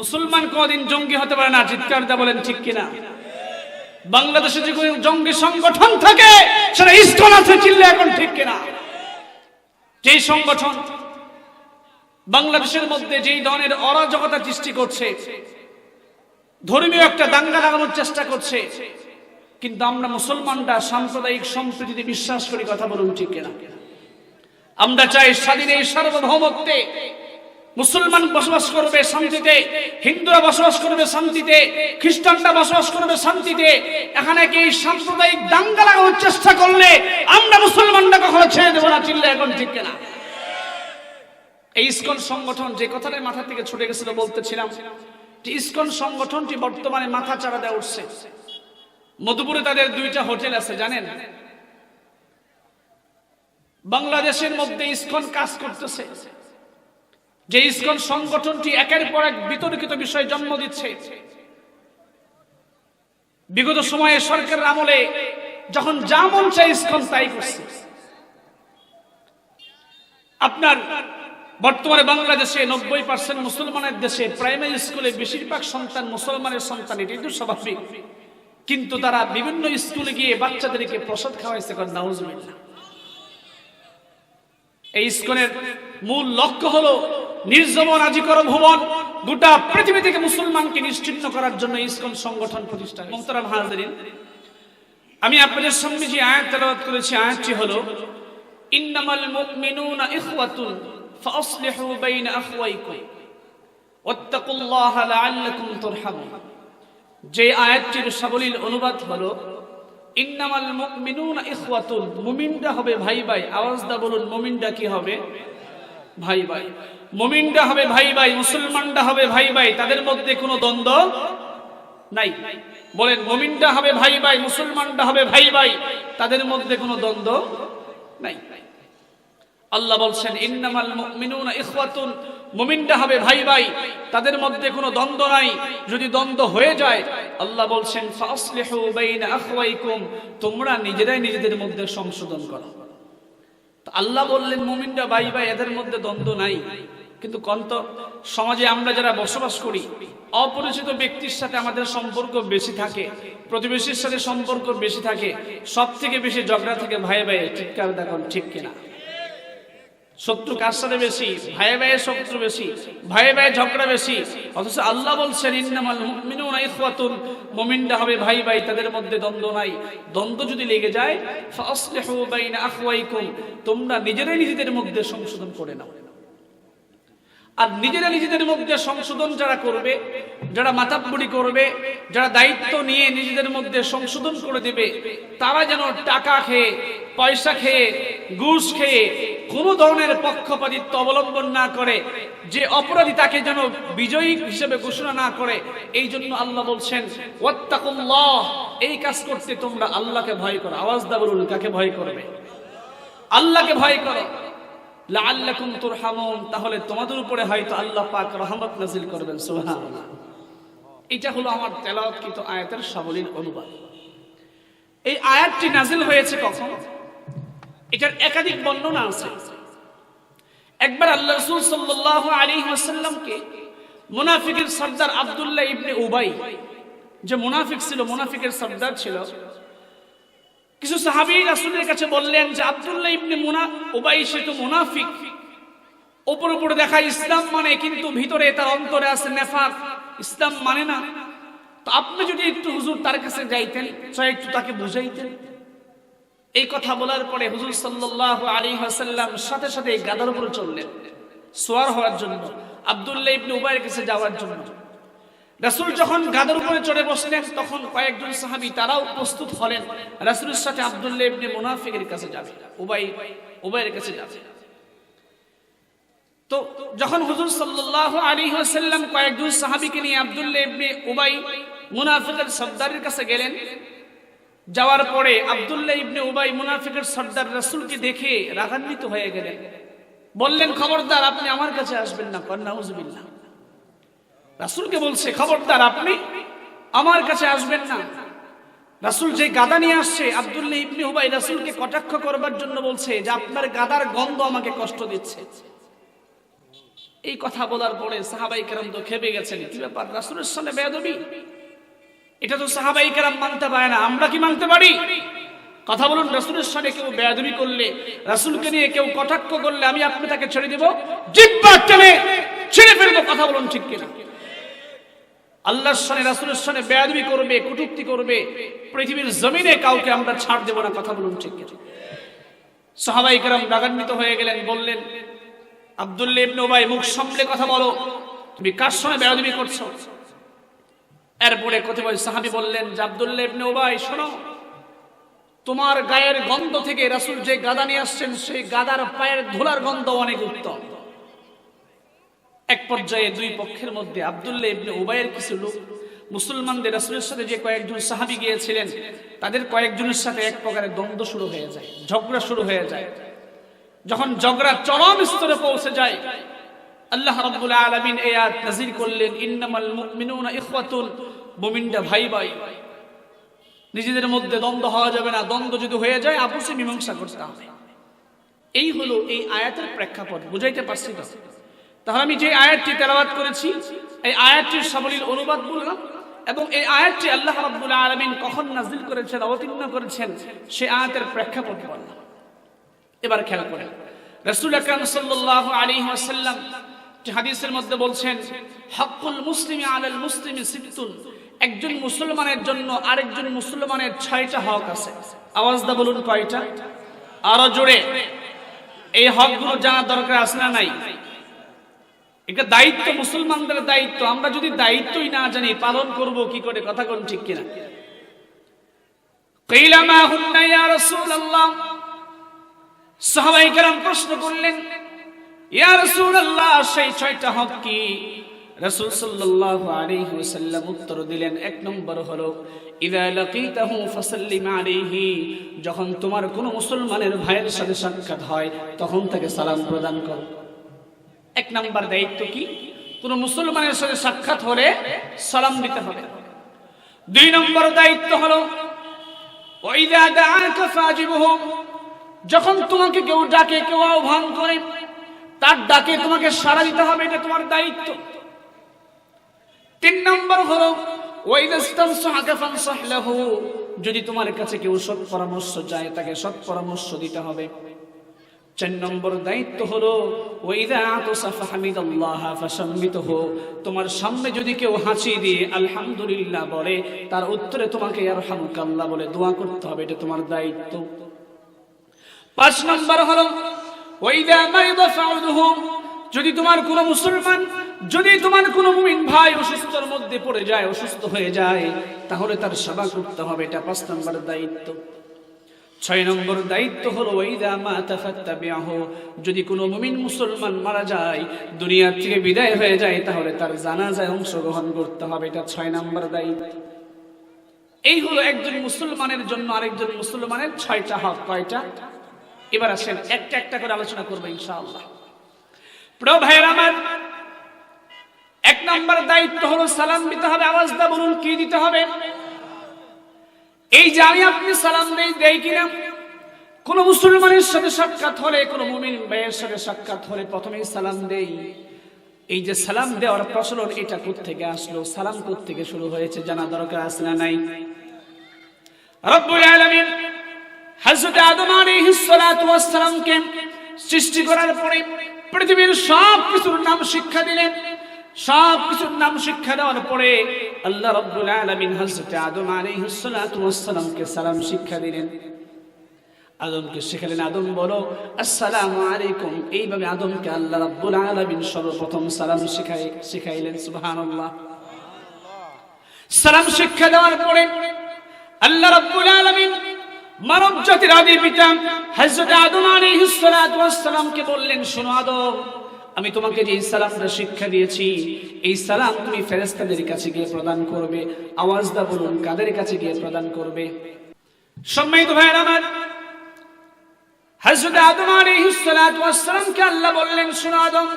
মুসলমান কোনদিন জঙ্গি হতে পারে না, চিৎকার দা বলেন ঠিক কিনা? বাংলাদেশে যে কোনো জঙ্গি সংগঠন থাকে, সেটা ইস্কন আছে চিল্লে এখন ঠিক কিনা? যেই সংগঠন বাংলাদেশের মধ্যে যেই ধরনের অরাজকতা সৃষ্টি করছে, ধর্মীয় একটা দাঙ্গা লাগানোর চেষ্টা করছে, কিন্তু আমরা মুসলমানরা সাম্প্রদায়িক সম্প্রীতিতে বিশ্বাস করি, কথা বলুন ঠিক কিনা? আমরা চাই স্বাধীন এই সার্বভৌমত্বে মুসলমান বসবাস করবে শান্তিতে, হিন্দুরা বসবাস করবে শান্তিতে, খ্রিস্টানরা বসবাস করবে শান্তিতে, এখানে কি সাম্প্রদায়িক দাঙ্গা লাগানোর চেষ্টা করলে আমরা মুসলমানরা কখনো ছেড়ে দেবো না চিল্লে এখন ঠিক কিনা? এই ইসকন সংগঠন, যে কথাটা মাথা থেকে ছুটে গেছিল বলতেছিলাম, যে ইসকন সংগঠনটি বর্তমানে মাথা চাড়া দেওয়া উঠছে। মধুপুরে তাদের দুইটা হোটেল আছে, জানেন? বাংলাদেশের মধ্যে ইসকন কাজ করতেছে। যে ইসকন সংগঠনটি একের পর এক বিতর্কিত বিষয় জন্ম দিচ্ছে। বিগত সময়ে সরকারের আমলে যখন যা মন চায় ইসকন তাই করছে। আপনার বর্তমানে বাংলাদেশে নব্বই পার্সেন্ট মুসলমানের দেশে প্রাইমারি স্কুলে বেশিরভাগ সন্তান মুসলমানের সন্তান এটি তো স্বাভাবিক। কিন্তু তারা বিভিন্ন স্কুলে গিয়ে বাচ্চাদেরকে প্রসাদ খাওয়াইছে কর, নাউজুবিল্লাহ। এই ইস্কনের মূল লক্ষ্য হলো নির্জমন আজিকর ভুবন। গোটা পৃথিবী থেকে মুসলমানকে নিশ্চিন্ন করার জন্য ইসকন সংগঠন প্রতিষ্ঠা মোহতারাম হাজরিন, আমি আপনাদের সামনে যে আয়াত তেলাওয়াত করেছি, আয়াতটি হলো, ইন্নামাল মুমিনুনা ইখওয়াতুন ফাসলিহু বাইনা আখওয়াইকুম, ওয়াত্তাকুল্লাহা লাআল্লাকুম তুরহামুন। যে আয়াতটির সাবলীল অনুবাদ হলো, ইন্নামাল মুমিনুনা ইখওয়াতুন, মুমিনরা হবে ভাই ভাই, আওয়াজ দা বলুন, মুমিনরা কি হবে? ভাই ভাই। মুমিনরা হবে ভাই ভাই মুসলমানটা হবে ভাই ভাই, তাদের মধ্যে কোনো দ্বন্দ্ব নাই। বলেন, মুমিনরা হবে ভাই ভাই, মুসলমানরা হবে ভাই ভাই, তাদের মধ্যে কোনো দ্বন্দ্ব নাই। আল্লাহ বলছেন, ইন্নামাল মুমিনুনা ইখওয়াতুন। মুমিনরা হবে ভাই ভাই, তাদের মধ্যে কোনো দ্বন্দ্ব নাই। যদি দ্বন্দ্ব হয়ে যায়, আল্লাহ বলছেন ফাসলিহু বাইনা আখওয়াইকুম। তোমরা নিজেরাই নিজেদের মধ্যে সংশোধন করো। আল্লাহ বললেন, মুমিনরা ভাই ভাই, এদের মধ্যে দ্বন্দ্ব নাই। কিন্তু কন্ত, সমাজে আমরা যারা বসবাস করি, অপরিচিত ব্যক্তির সাথে আমাদের সম্পর্ক বেশি থাকে, প্রতিবেশীর সাথে সম্পর্ক বেশি থাকে সব থেকে বেশি ঝগড়া থেকে ভাই ভাই চিৎকার দেখুন ঠিক কিনা। শত্রু কার সাথে বেশি? ভাই ভাইয়ের শত্রু বেশি ভাই ভাই ঝগড়া বেশি। অথচ আল্লাহ বলছেন, ইন্নামাল মুমিনুনা ইখওয়াতুন। মুমিনরা হবে ভাই ভাই, তাদের মধ্যে দ্বন্দ্ব নাই। দ্বন্দ্ব যদি লেগে যায় ফাসলিহু বাইনা আখওয়াইকুম। তোমরা নিজেরাই নিজেদের মধ্যে সংশোধন করে নাও। আর নিজেরা নিজেদের মধ্যে সংশোধন যারা করবে, যারা মাথাপুরি করবে, যারা দায়িত্ব নিয়ে নিজেদের মধ্যে সংশোধন করে দেবে, তারা যেন টাকা খেয়ে, পয়সা খেয়ে, ঘুষ খেয়ে কোনো ধরনের পক্ষপাতিত্ব অবলম্বন না করে, যে অপরাধী তাকে যেন বিজয়ী হিসেবে ঘোষণা না করে, এই জন্য আল্লাহ বলছেন এই কাজ করতে তোমরা আল্লাহকে ভয় করো। আওয়াজ দা বলুন, কাকে ভয় করবে? আল্লাহকে ভয় করো। লাআল্লাকুম তুরহামুন। তাহলে তোমাদের উপরে হয়তো আল্লাহ পাক রহমত নাজিল করবেন, সুবহানাল্লাহ। এটা হলো আমার তেলাওয়াতকৃত আয়াতের সাবলীল অনুবাদ। এই আয়াতটি নাজিল হয়েছে কখন? এটার একাধিক বর্ণনা আছে। একবার আল্লাহ রাসূল সাল্লাল্লাহু আলাইহি ওয়াসাল্লামকে মুনাফিকের সর্দার আব্দুল্লাহ ইবনে উবাই, যে মুনাফিক ছিল, মুনাফিকের সর্দার ছিল কিছু সাহাবী রাসূলের কাছে বললেন যে আব্দুল্লাহ ইবনে মুনা, উবাই সে তো মুনাফিক। উপর উপরে দেখা ইসলাম মানে কিন্তু ভিতরে তার অন্তরে আছে নেফাক। ইসলাম মানে না। তো আপনি যদি একটু হুজুর তার কাছে যাইতেন, চাই একটু তাকে বুঝাইতেন। এই কথা বলার পরে হুজুর সাল্লাল্লাহু আলাইহি ওয়াসাল্লাম সাথে সাথে গাদার উপরে চললেন। সোয়ার হওয়ার জন্য, আব্দুল্লাহ ইবনে উবাইয়ের কাছে যাওয়ার জন্য। রাসূল যখন গাদার উপরে চড়ে বসলেন, তখন কয়েকজন সাহাবি তারাও প্রস্তুত হলেন। রাসূলের সাথে আব্দুল্লাহ ইবনে মুনাফিকের কাছে যাবে, উবাই, উবাইয়ের কাছে যাবে। তো যখন হুজুর সাল্লাল্লাহু আলাইহি ওয়াসাল্লাম কয়েকজন সাহাবীকে নিয়ে আব্দুল্লাহ ইবনে উবাই মুনাফিকের সর্দারের কাছে গেলেন, যাওয়ার পরে আব্দুল্লাহ ইবনে উবাই মুনাফিকের সর্দার রাসূলকে দেখে রাগান্বিত হয়ে গেলেন। বললেন, খবরদার, আপনি আমার কাছে আসবেন না কন্যা হুজুবিল্লাহ রাসূলকে বলছে, খবরদার আপনি, আমার কাছে আসবেন না। রাসূল যে গাদা নিয়ে আসছে, আব্দুল্লাহ ইবনে উবাই রাসুলকে কটাক্ষ করবার জন্য বলছে যে, আপনার গাদার গন্ধ আমাকে কষ্ট দিচ্ছে। এই কথা বলার পরে সাহাবাই কেরাম তো খেপে গেছেন। কি ব্যাপার? রাসুলের সামনে বেয়াদবি? এটা তো সাহাবাই কেরাম মানতে পারে না। আমরা কি মানতে পারি? কথা বলুন, রাসুলের সামনে কেউ বেয়াদবি করলে, রাসুলকে নিয়ে কেউ কটাক্ষ করলে আমি আপনি তাকে ছেড়ে দেব? জিব্বা টেনে ছেড়ে ফেলব, কথা বলুন ঠিক কিনা? আল্লাহর সামনে, রাসুলের সামনে বেয়াদবি করবে, কটুক্তি করবে, পৃথিবীর জমিনে কাউকে আমরা ছাড় দেব না, কথা বলুন ঠিক সাহাবাই কেরাম রাগান্বিত হয়ে গেলেন, বললেন উবাই, মুখ সামলে কথা বলো। তুমি কার সঙ্গে বেয়াদবি করছ? এরপরে কথা কতিপয় সাহাবী বললেন, যে উবাই, শোনো, তোমার গায়ের গন্ধ থেকে রাসূল যে গাদা নিয়ে আসছেন, সেই গাদার পায়ের ধুলার গন্ধ অনেক উত্তম। এক পর্যায়ে দুই পক্ষের মধ্যে আব্দুল্লাহ ইবনে উবাইয়ের কিছু লোক মুসলমানদের রাসূলের সাথে যে কয়েকজন সাহাবী গিয়েছিলেন, তাদের কয়েকজনের সাথে এক প্রকারের দ্বন্দ্ব শুরু হয়ে যায়, ঝগড়া শুরু হয়ে যায়। যখন ঝগড়া চরম স্তরে পৌঁছে যায়, আল্লাহ রাব্বুল আলামিন এই আয়াত নাযিল করলেন, ইন্নামাল মুমিনুনা ইখওয়াতুন। মুমিনরা ভাই ভাই, নিজেদের মধ্যে দ্বন্দ্ব হওয়া যাবে না, দ্বন্দ্ব যদি হয়ে যায়, আপসে মীমাংসা করতে হবে। এই হলো এই আয়াতের প্রেক্ষাপট, বুঝাইতে পারছি তো? তাহলে আমি যে আয়াতটি তেলাওয়াত করেছি, এই আয়াতটির সাবলীল অনুবাদ বললাম এবং এই আয়াতটি আল্লাহ রাব্বুল আলামিন কখন নাজিল করেছেন, অবতীর্ণ করেছেন সেই আয়াতের প্রেক্ষাপট বললাম। এবার খেয়াল করেন রাসূল আকরাম সাল্লাল্লাহু আলাইহি ওয়াসাল্লাম হাদিসের মধ্যে বলছেন হকুল মুসলিমি আলাল মুসলিমি সিত্তুন একজন মুসলমানের জন্য আরেকজন মুসলমানের ছয়টা হক আছে। আওয়াজ দা বলুন কয়টা? আরও জোরে। এই হকগুলো জানা দরকার আছে না নাই? এটা দায়িত্ব মুসলমানদের দায়িত্ব। আমরা যদি দায়িত্বই না জানি, পালন করব কি করে? কথা কোন ঠিক কিনা? হুন্না ইয়া রাসূলুল্লাহ। প্রশ্ন করলেন, ইয়া রাসূলুল্লাহ, সেই ছয়টা হক কি? রাসূল সাল্লাল্লাহু আলাইহি ওয়াসাল্লাম উত্তর দিলেন, এক নম্বর হলো, ইদা লাকিতাহু ফাসাল্লিম আলাইহি। যখন তোমার কোনো মুসলমানের ভাইয়ের সাথে সাক্ষাৎ হয়, তখন তাকে সালাম প্রদান করো। এক নাম্বার দায়িত্ব কি? কোন মুসলমানের সাথে সাক্ষাৎ হলে সালাম দিতে হবে। দুই নম্বর দায়িত্ব হলো যখন তোমাকে কেউ ডাকে, কেউ আহ্বান করে, তার ডাকে তোমাকে সাড়া দিতে হবে, এটা তোমার দায়িত্ব। তিন নম্বর হলো যদি তোমার কাছে কেউ সৎ পরামর্শ চায়, তাকে সৎ পরামর্শ দিতে হবে। চার নম্বর দায়িত্ব হলো তোমার সামনে যদি কেউ হাঁচি দিয়ে আলহামদুলিল্লাহ বলে, তার উত্তরে তোমাকে আর ইয়ারহামুকাল্লাহ বলে দোয়া করতে হবে, এটা তোমার দায়িত্ব। পাঁচ নম্বর হলো যদি তোমার কোনো মুসলমান, যদি তোমার কোনো মুমিন ভাই অসুস্থর মধ্যে পড়ে যায়, অসুস্থ হয়ে যায়, তাহলে তার সেবা করতে হবে, এটা পাঁচ নম্বর দায়িত্ব। ছয় নম্বর দায়িত্ব হলো, ওয়াইদা মা তাফাত্তাবিআহু যদি কোনো মুমিন মুসলমান মারা যায়, দুনিয়া থেকে বিদায় হয়ে যায়, তাহলে তার জানাজায় অংশগ্রহণ করতে হবে। এটা ছয় নম্বর দায়িত্ব। এই হলো একজন মুসলমানের জন্য আরেকজন মুসলমানের ছয়টা হক। কয়টা? এবার আসেন, একটা একটা করে আলোচনা করব ইনশাআল্লাহ। প্রিয় আমার, এক নম্বর দায়িত্ব হলো সালাম দিতে হবে, আওয়াজ দা বলুন কি দিতে হবে? এই যে আমি আপনি সালাম দেই দেই কিনা? কোন মুসলমানের সাথে সাক্ষাৎ হলে, কোন মুমিন ভাইয়ের সাথে সাক্ষাৎ হলে প্রথমেই সালাম দেই। এই যে সালাম দেওয়ার প্রচলন এটা থেকে আসলো? সালাম কোথ থেকে শুরু হয়েছে জানা দরকার আছে না নাই? রব্বুল আলামিন হযরত আদম আলাইহিস সালাতু ওয়াস সালামকে সৃষ্টি করার পরে পৃথিবীর সব কিছুর নাম শিক্ষা দিলেন। সব কিছুর নাম শিক্ষা দেওয়ার পরে আল্লাহ রাব্বুল আলামিন হযরত আদম আলাইহিস সালাতু ওয়াস সালামকে সালাম শিক্ষা দিলেন। আদমকে শেখালেন, আদম, বলো, আসসালামু আলাইকুম। এইভাবে আদমকে আল্লাহ রাব্বুল আলামিন সর্বপ্রথম সালাম শিখাই, শিখাইলেন, সুবহানাল্লাহ। সালাম শিক্ষা দেওয়ার পরে আল্লাহ রাব্বুল আলামিন মানব জাতির আদি পিতা হযরত আদম আলাইহিস বললেন, শোনো আদম আমি তোমাকে যে সালামটা শিক্ষা দিয়েছি, এই সালাম তুমি ফেরেস্তাদের কাছে গিয়ে প্রদান করবে, আওয়াজ দা বলুন কাদের কাছে গিয়ে প্রদান করবে? সম্মানিত ভাইয়ের আমার, হযরত আদম আলাইহিস সালাতু সালামকে আল্লাহ বললেন, শোনো আদম,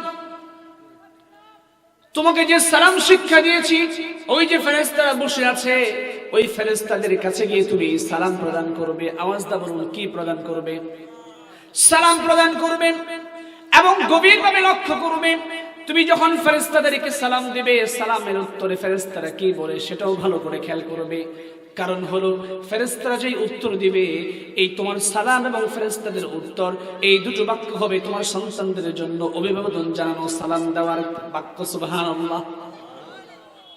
তোমাকে যে সালাম শিক্ষা দিয়েছি, ওই যে ফেরেশতারা বসে আছে, ওই ফেরেশতাদের কাছে গিয়ে তুমি সালাম প্রদান করবে, আওয়াজ দা বলুন কি প্রদান করবে? সালাম প্রদান করবে। এবং গভীরভাবে লক্ষ্য করবে, তুমি যখন ফেরেস্তাদেরকে সালাম দিবে, সালামের উত্তরে ফেরেস্তারা কি বলে সেটাও ভালো করে খেয়াল করবে। কারণ হলো ফেরেস্তারা যেই উত্তর দিবে, এই তোমার সালাম এবং ফেরেস্তাদের উত্তর, এই দুটো বাক্য হবে তোমার সন্তানদের জন্য অভিভাবন জানানো, সালাম দেওয়ার বাক্য, সুবহানাল্লাহ।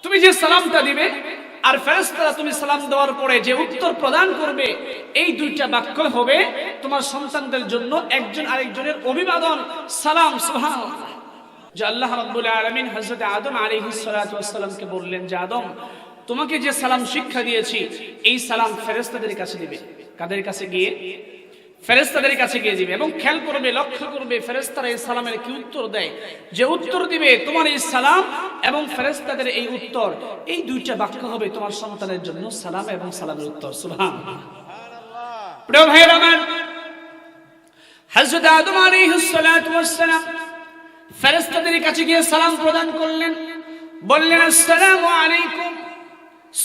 তুমি যে সালামটা দিবে আর ফেরেস্তারা তুমি সালাম দেওয়ার পরে যে উত্তর প্রদান করবে, এই দুইটা বাক্য হবে, তোমার সন্তানদের জন্য একজন আরেকজনের অভিবাদন, সালাম সোহান যে আল্লাহ রাব্বুল আলামিন হযরত আদম আলাইহিস বললেন, যে আদম, তোমাকে যে সালাম শিক্ষা দিয়েছি, এই সালাম ফেরেস্তাদের কাছে দিবে। কাদের কাছে গিয়ে? ফেরেশতাদের কাছে গিয়ে দিবে এবং খেয়াল করবে, লক্ষ্য করবে, ফেরেশতারা এই সালামের কি উত্তর দেয়? যে উত্তর দিবে, তোমার এই সালাম এবং ফেরেশতাদের এই উত্তর। এই দুইটা বাক্য হবে তোমার সন্তানের জন্য সালাম এবং সালামের উত্তর। সালাম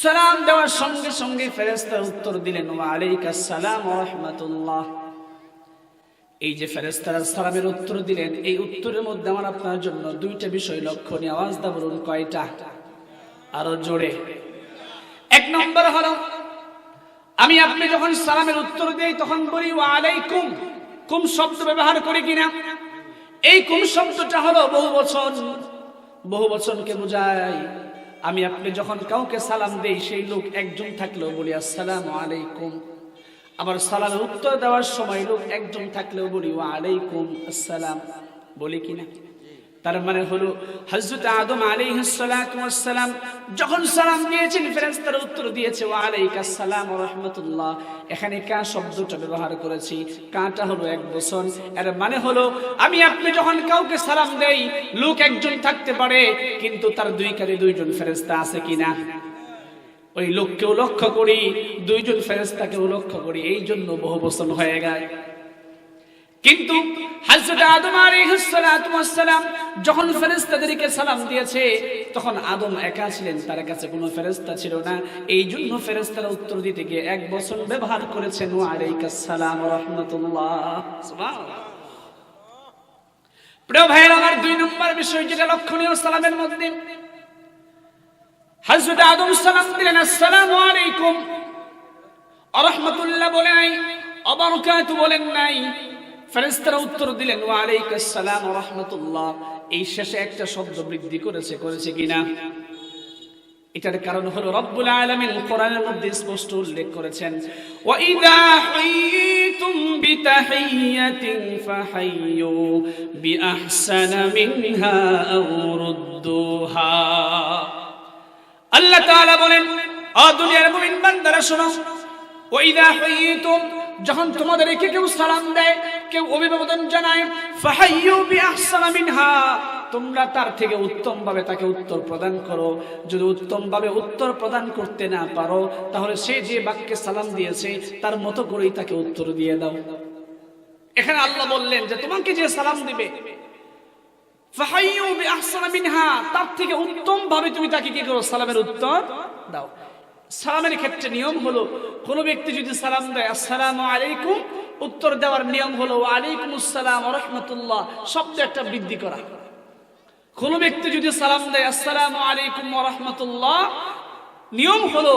সালাম দেওয়ার সঙ্গে সঙ্গে ফেরেশতা উত্তর দিলেন, ওয়া আলাইকাস সালাম ওয়া রাহমাতুল্লাহ। এই যে ফেরেস্তারা সালামের উত্তর দিলেন, এই উত্তরের মধ্যে আমার আপনার জন্য দুইটা বিষয় লক্ষণীয়। আওয়াজ দা বলুন, কয়টা? আরও জোরে। এক নম্বর হলো, আমি আপনি যখন সালামের উত্তর দিই, তখন বলি ওয়া আলাইকুম কুম শব্দ ব্যবহার করি কিনা? এই কুম শব্দটা হলো, বহু বচন। বহু বচনকে বোঝায়, আমি আপনি যখন কাউকে সালাম দেই, সেই লোক একজন থাকলেও বলি, আসসালামু আলাইকুম। আবার সালামের উত্তর দেওয়ার সময় লোক একজন থাকলেও বলি ওয়া আলাইকুম আসসালাম। বলি কিনা? তার মানে হলো, হযরত আদম আলাইহিস সালাতু ওয়াস সালাম যখন সালাম দিয়েছেন, ফেরেশতারা উত্তর দিয়েছে ওয়া আলাইকাস সালাম ওয়া রাহমাতুল্লাহ। এখানে কা শব্দটা ব্যবহার করেছি, কাটা হলো এক বচন। এর মানে হলো, আমি আপনি যখন কাউকে সালাম দেই, লোক একজন থাকতে পারে, কিন্তু তার দুই কাঁধে দুইজন ফেরেশতা আছে কিনা? ওই লোককেও লক্ষ্য করি, দুইজন ফেরেশতাকেও লক্ষ্য করি, এই জন্য বহু বচন হয়ে যায় কিন্তু হযরত আদম আলাইহিস সালাতু ওয়াস সালাম যখন ফেরেশতাদেরকে সালাম দিয়েছে, তখন আদম একা ছিলেন, তার কাছে কোনো ফেরেশতা ছিল না। এই জন্য ফেরেশতারা উত্তর দিতে গিয়ে এক বছর ব্যবহার করেছেন ওয়া আলাইকাস সালাম রাহমাতুল্লাহ। সুবহানাল্লাহ। প্রিয় ভাইয়ের, আমার দুই নম্বর বিষয় যেটা লক্ষণীয় সালামের মধ্যে হযরত আদম সালাম দিলেন, আসসালামু আলাইকুম। রাহমাতুল্লাহ বলে নাই, অবরকাতু বলেন নাই। ফেরেশতারা উত্তর দিলেন ওয়া আলাইকাস সালাম ওয়া এই শেষে একটা শব্দ বৃদ্ধি করেছে করেছে কিনা? এটার কারণ হলো রব্বুল আলামিন কোরআনের মধ্যে স্পষ্ট উল্লেখ করেছেন, ওয়া ইযা হাইতুম বিতাহিয়াতিন ফাহাইয়ু বিআহসানা মিনহা আও আল্লাহ তাআলা বলেন ও দুনিয়ার মুমিন বান্দারা, শোনো। ওয়া ইযা হাইতুম, যখন তোমাদেরকে কেউ সালাম দেয়, কেউ অভিবাদন জানায়, ফাহাইয়ু বিআহসানা মিনহা, তোমরা তার থেকে উত্তম ভাবে তাকে উত্তর প্রদান করো। যদি উত্তম ভাবে উত্তর প্রদান করতে না পারো, তাহলে সে যে বাক্যে সালাম দিয়েছে, তার মতো করেই তাকে উত্তর দিয়ে দাও। এখানে আল্লাহ বললেন যে, তোমাকে যে সালাম দিবে তার থেকে উত্তম ভাবে তুমি তাকে কি করো? সালামের উত্তর দাও। সালামের ক্ষেত্রে নিয়ম হলো, কোন ব্যক্তি যদি সালাম দেয়, আসসালামু আলাইকুম উত্তর দেওয়ার নিয়ম হলো আলাইকুম আসসালাম রাহমাতুল্লাহ শব্দ একটা বৃদ্ধি করা। কোন ব্যক্তি যদি সালাম দেয়, আসসালামু আলাইকুম রাহমাতুল্লাহ নিয়ম হলো,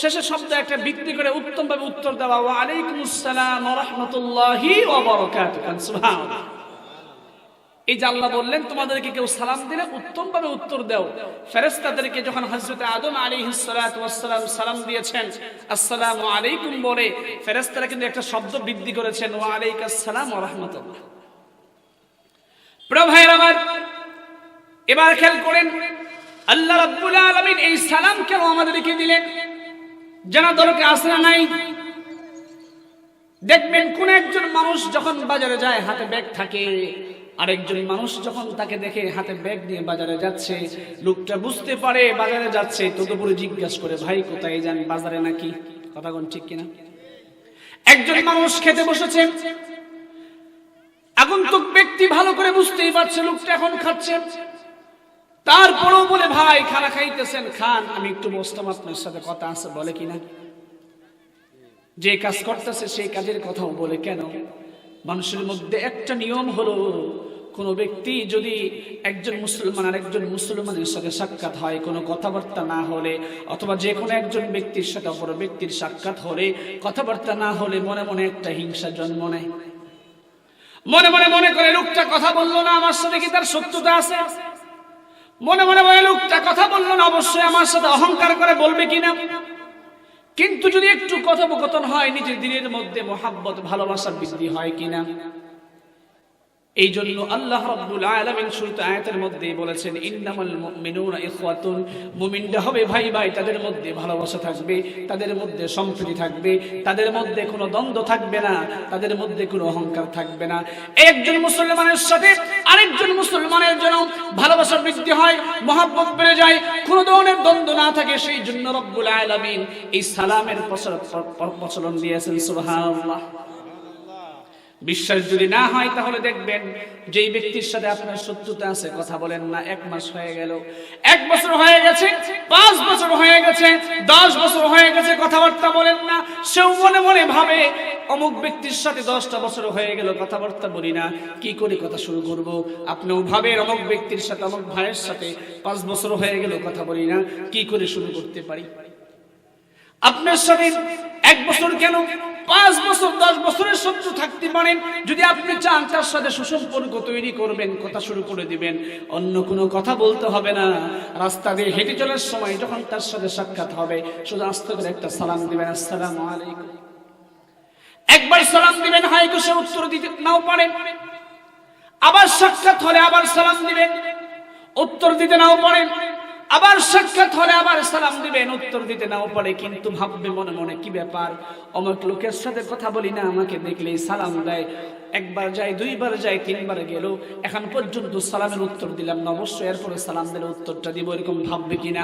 শেষে শব্দ একটা বৃদ্ধি করে উত্তম ভাবে উত্তর দেওয়া ওয়া আলাইকুম আসসালাম রাহমাতুল্লাহি এই আল্লাহ বললেন, তোমাদেরকে কেউ সালাম দিলে উত্তম ভাবে উত্তর দাও। ফেরেশতাদেরকে যখন হযরত আদম সালাতু ওয়াস সালাম দিয়েছেন, আসসালামু আলাইকুম বলে ফেরেশতারা কিন্তু একটা শব্দ বৃদ্ধি করেছেন, ওয়া আলাইকাস সালাম ওয়া রাহমাতুল্লাহ। প্রিয় ভাইয়ের আমার, এবার খেয়াল করেন, আল্লাহ রাব্বুল আলামিন এই সালাম কেন আমাদেরকে দিলেন? জানা দরকার না নাই? দেখবেন কোন একজন মানুষ যখন বাজারে যায়, হাতে ব্যাগ থাকে আরেকজন মানুষ যখন তাকে দেখে হাতে ব্যাগ নিয়ে বাজারে যাচ্ছে, লোকটা বুঝতে পারে বাজারে যাচ্ছে, তদুপরি জিজ্ঞাসা করে, ভাই, কোথায় যান? বাজারে নাকি? কথা কোন ঠিক কিনা? একজন মানুষ খেতে বসেছে। আগন্তুক ব্যক্তি ভালো করে বুঝতেই পারছে লোকটা এখন খাচ্ছে। তারপরেও বলে, ভাই, খানা খাইতেছেন, খান। আমি একটু বসতাম, আপনার সাথে কথা আছে, বলে কিনা? যে কাজ করতেছে, সেই কাজের কথাও বলে কেন? মানুষের মধ্যে একটা নিয়ম হলো কোনো ব্যক্তি যদি একজন মুসলমান আর একজন মুসলমানের সাথে সাক্ষাৎ হয়, কোনো কথাবার্তা না হলে, অথবা যে কোনো একজন ব্যক্তির সাথে অপর ব্যক্তির সাক্ষাৎ হলে, কথাবার্তা না হলে মনে মনে একটা হিংসা জন্ম নেয়। মনে মনে মনে করে, লোকটা কথা বলল না, আমার সাথে কি তার সত্যতা আছে? মনে মনে মনে, লোকটা কথা বলল না, অবশ্যই আমার সাথে অহংকার করে বলবে কিনা? কিন্তু যদি একটু কথোপকথন হয়, নিজের দিনের মধ্যে মোহাব্বত ভালোবাসার বৃদ্ধি হয় কিনা? এই জন্য আল্লাহ রাব্বুল আলামিন শুরুতে আয়াতের মধ্যে বলেছেন, ইন্নামাল মুমিনুনা ইখওয়াতুন। মুমিনরা হবে ভাই ভাই, তাদের মধ্যে ভালোবাসা থাকবে, তাদের মধ্যে সম্প্রীতি থাকবে, তাদের মধ্যে কোনো দ্বন্দ্ব থাকবে না, তাদের মধ্যে কোনো অহংকার থাকবে না। একজন মুসলমানের সাথে আরেকজন মুসলমানের জন্য ভালোবাসা বৃদ্ধি হয়, মহাব্বত বেড়ে যায়, কোনো ধরনের দ্বন্দ্ব না থাকে সেই জন্য রব্বুল আলামিন এই সালামের প্রচলন দিয়েছেন, সুবহানাল্লাহ। বিশ্বাস যদি না হয়, তাহলে দেখবেন যেই ব্যক্তির সাথে আপনার শত্রুতা আছে, কথা বলেন না, এক মাস হয়ে গেল। এক বছর হয়ে গেছে, পাঁচ বছর হয়ে গেছে, দশ বছর হয়ে গেছে, কথাবার্তা বলেন না, সেও মনে মনে ভাবে, অমুক ব্যক্তির সাথে দশটা বছর হয়ে গেল, কথাবার্তা বলি না, কি করে কথা শুরু করব? আপনিও ভাবেন অমুক ব্যক্তির সাথে, অমুক ভাইয়ের সাথে পাঁচ বছর হয়ে গেল, কথা বলি না, কি করে শুরু করতে পারি? আপনার সাথে এক বছর কেন? পাঁচ বছর, দশ বছরের শত্রু থাকতে পারেন। যদি আপনি চান তার সাথে সুসম্পর্ক তৈরি করবেন, কথা শুরু করে দিবেন। অন্য কোনো কথা বলতে হবে না। রাস্তা দিয়ে হেঁটে চলার সময় যখন তার সাথে সাক্ষাৎ হবে, শুধু আস্তে করে একটা সালাম দিবেন, আসসালাম আলাইকুম। একবার সালাম দিবেন হয়তো সে উত্তর দিতে নাও পারেন। আবার সাক্ষাৎ হলে আবার সালাম দিবেন, উত্তর দিতে নাও পারেন। আবার সাক্ষাৎ হলে আবার সালাম দিবেন, উত্তর দিতে নাও পারে, কিন্তু ভাববে মনে মনে, কি ব্যাপার? অমুক লোকের সাথে কথা বলি না, আমাকে দেখলেই সালাম দেয়। একবার যাই দুইবার যাই তিনবার গেল। এখন পর্যন্ত সালামের উত্তর দিলাম না, অবশ্যই এরপরে সালাম দিলে উত্তরটা দিব, এরকম ভাববে কিনা?